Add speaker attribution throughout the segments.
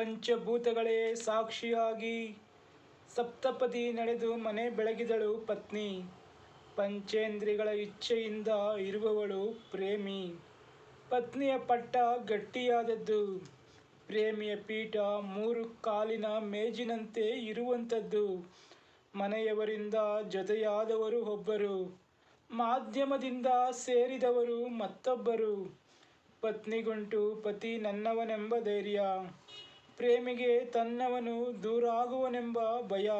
Speaker 1: ಪಂಚಭೂತಗಳೇ ಸಾಕ್ಷಿಯಾಗಿ ಸಪ್ತಪದಿ ನಡೆದು ಮನೆ ಬೆಳಗಿದಳು ಪತ್ನಿ. ಪಂಚೇಂದ್ರಿಗಳ ಇಚ್ಛೆಯಿಂದ ಇರುವವಳು ಪ್ರೇಮಿ. ಪತ್ನಿಯ ಪಟ್ಟ ಗಟ್ಟಿಯಾದದ್ದು. ಪ್ರೇಮಿಯ ಪೀಠ ಮೂರು ಕಾಲಿನ ಮೇಜಿನಂತೆ ಇರುವಂಥದ್ದು. ಮನೆಯವರಿಂದ ಜೊತೆಯಾದವರು ಒಬ್ಬರು. ಮಾಧ್ಯಮದಿಂದ ಸೇರಿದವರು ಮತ್ತೊಬ್ಬರು. ಪತ್ನಿಗುಂಟು ಪತಿ ನನ್ನವನೆಂಬ ಧೈರ್ಯ. ಪ್ರೇಮಿಗೆ ತನ್ನವನು ದೂರಾಗುವನೆಂಬ ಭಯ.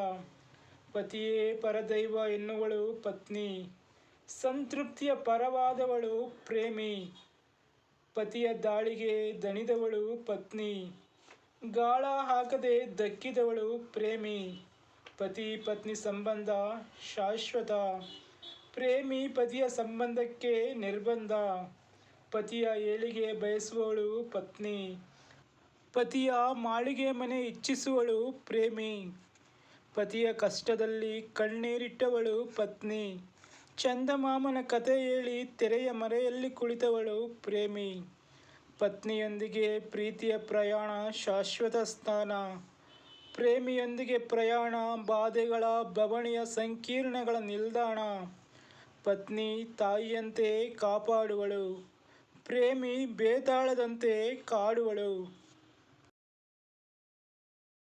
Speaker 1: ಪತಿಯೇ ಪರದೈವ ಎನ್ನುವಳು ಪತ್ನಿ. ಸಂತೃಪ್ತಿಯ ಪರವಾದವಳು ಪ್ರೇಮಿ. ಪತಿಯ ದಾಳಿಗೆ ದಣಿದವಳು ಪತ್ನಿ. ಗಾಳ ಹಾಕದೆ ದಕ್ಕಿದವಳು ಪ್ರೇಮಿ. ಪತಿ ಪತ್ನಿ ಸಂಬಂಧ ಶಾಶ್ವತ. ಪ್ರೇಮಿ ಪತಿಯ ಸಂಬಂಧಕ್ಕೆ ನಿರ್ಬಂಧ. ಪತಿಯ ಏಳಿಗೆ ಬಯಸುವವಳು ಪತ್ನಿ. ಪತಿಯ ಮಾಳಿಗೆ ಮನೆ ಇಚ್ಛಿಸುವಳು ಪ್ರೇಮಿ. ಪತಿಯ ಕಷ್ಟದಲ್ಲಿ ಕಣ್ಣೀರಿಟ್ಟವಳು ಪತ್ನಿ. ಚಂದಮಾಮನ ಕತೆ ಹೇಳಿ ತೆರೆಯ ಮರೆಯಲ್ಲಿ ಕುಳಿತವಳು ಪ್ರೇಮಿ. ಪತ್ನಿಯೊಂದಿಗೆ ಪ್ರೀತಿಯ ಪ್ರಯಾಣ ಶಾಶ್ವತ ಸ್ಥಾನ. ಪ್ರೇಮಿಯೊಂದಿಗೆ ಪ್ರಯಾಣ ಬಾಧೆಗಳ ಬವಣಿಯ ಸಂಕೀರ್ಣಗಳ ನಿಲ್ದಾಣ. ಪತ್ನಿ ತಾಯಿಯಂತೆ ಕಾಪಾಡುವಳು. ಪ್ರೇಮಿ ಬೇತಾಳದಂತೆ ಕಾಡುವಳು.